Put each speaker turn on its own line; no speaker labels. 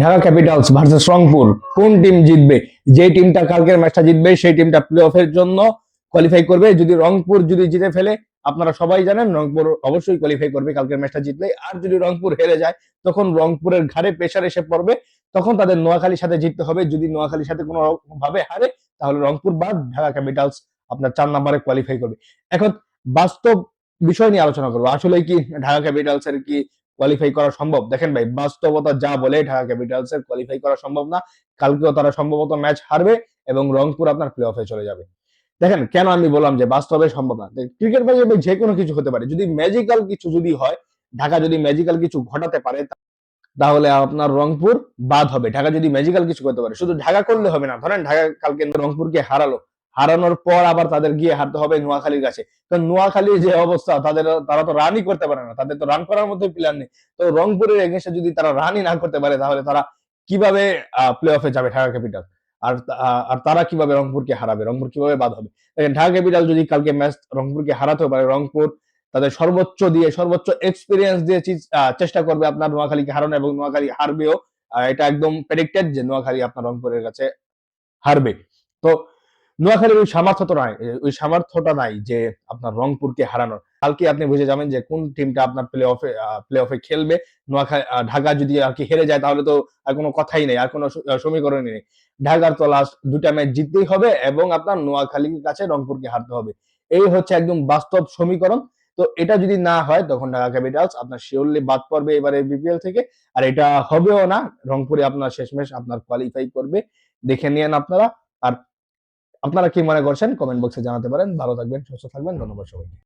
Dhaka Capitals versus Rangpur, কোন team জিতবে? যে টিমটা কালকের ম্যাচটা জিতবে, সেই টিমটা প্লে অফের জন্য কোয়ালিফাই করবে। যদি রংপুর যদি জিতে ফেলে, আপনারা সবাই জানেন রংপুর অবশ্যই কোয়ালিফাই করবে কালকের ম্যাচটা জিতলে। আর যদি রংপুর হেরে যায়, তখন রংপুরের ঘাড়ে প্রেশার এসে পড়বে, তখন তাদের নোয়াখালীর সাথে জিততে হবে। যদি নোয়াখালীর সাথে কোনো ভাবে হারে, তাহলে রংপুর বাদ, ঢাকা ক্যাপিটালস আপনার চার নাম্বারে কোয়ালিফাই করবে। এখন বাস্তব বিষয় নিয়ে আলোচনা করব। আসলে কি ঢাকা ক্যাপিটালস এর কি কোয়ালিফাই করা সম্ভব। দেখেন ভাই, বাস্তবতা যা বলে ঢাকা ক্যাপিটালস এর কোয়ালিফাই করা সম্ভব না। কালকেও তারা সম্ভবত ম্যাচ হারবে এবং রংপুর আপনার প্লে অফে চলে যাবে। দেখেন, কেন আমি বললাম যে বাস্তবে সম্ভব না? ক্রিকেট ম্যাচে যে কোনো কিছু হতে পারে। যদি ম্যাজিক্যাল কিছু যদি হয়, ঢাকা যদি ম্যাজিক্যাল কিছু ঘটাতে পারে, তাহলে আপনার রংপুর বাদ হবে। ঢাকা যদি ম্যাজিক্যাল কিছু করতে পারে, শুধু ঢাকা করলে হবে না। ধরেন ঢাকা কালকে রংপুরকে হারালো। হারানোর পর আবার তাদের গিয়ে হারতে হবে নোয়াখালীর কাছে। তো নোয়াখালীর যে অবস্থা, তাদের, তারা তো রানই করতে পারে না। তাদের তো রান করার মতো প্লেয়ার নেই। তো রংপুরের এগেন্সে যদি তারা রানই না করতে পারে, তাহলে তারা কীভাবে প্লে অফে যাবে ঢাকা ক্যাপিটাল আর আর তারা কীভাবে রংপুরকে হারাবে? রংপুর কীভাবে বাদ হবে? ঢাকা ক্যাপিটাল যদি কালকে ম্যাচ রংপুরকে হারাতে পারে, রংপুর তাদের সর্বোচ্চ দিয়ে, সর্বোচ্চ এক্সপিরিয়েন্স দিয়ে চেষ্টা করবে আপনার নোয়াখালীকে হারানো এবং নোয়াখালী হারবেও। এটা একদম প্রেডিক্টেড যে নোয়াখালী আপনার রংপুরের কাছে হারবে। তো নোয়াখালীর ওই সামর্থ্যটা নাই ওই সামর্থ্যটা নাই যে আপনার রংপুরকে হারানোর। কালকে আপনি বুঝে যাবেন যে কোন টিমটা আপনার প্লে অফে প্লে অফে খেলবে। নোয়াখালী ঢাকা যদি আর কি হেরে যায় তাহলে তো আর কোনো কথাই নেই, আর কোনো স- সমীকরণই নেই। ঢাকার তো লাস্ট দুটা ম্যাচ জিততেই হবে এবং আপনার নোয়াখালীর কাছে রংপুরকে হারতে হবে। এই হচ্ছে একদম বাস্তব সমীকরণ। তো এটা যদি না হয়, তখন ঢাকা ক্যাপিটালস আপনার শিওরলি বাদ পড়বে এবারে বিপিএল থেকে। আর এটা হবেও না, রংপুরে আপনার শেষমেশ আপনার কোয়ালিফাই করবে। দেখে নিয়েন আপনারা। আর আপনারা কি মনে করছেন? কমেন্ট বক্সে জানাতে পারেন। ভালো থাকবেন সুস্থ থাকবেন। ধন্যবাদ সবাইকে।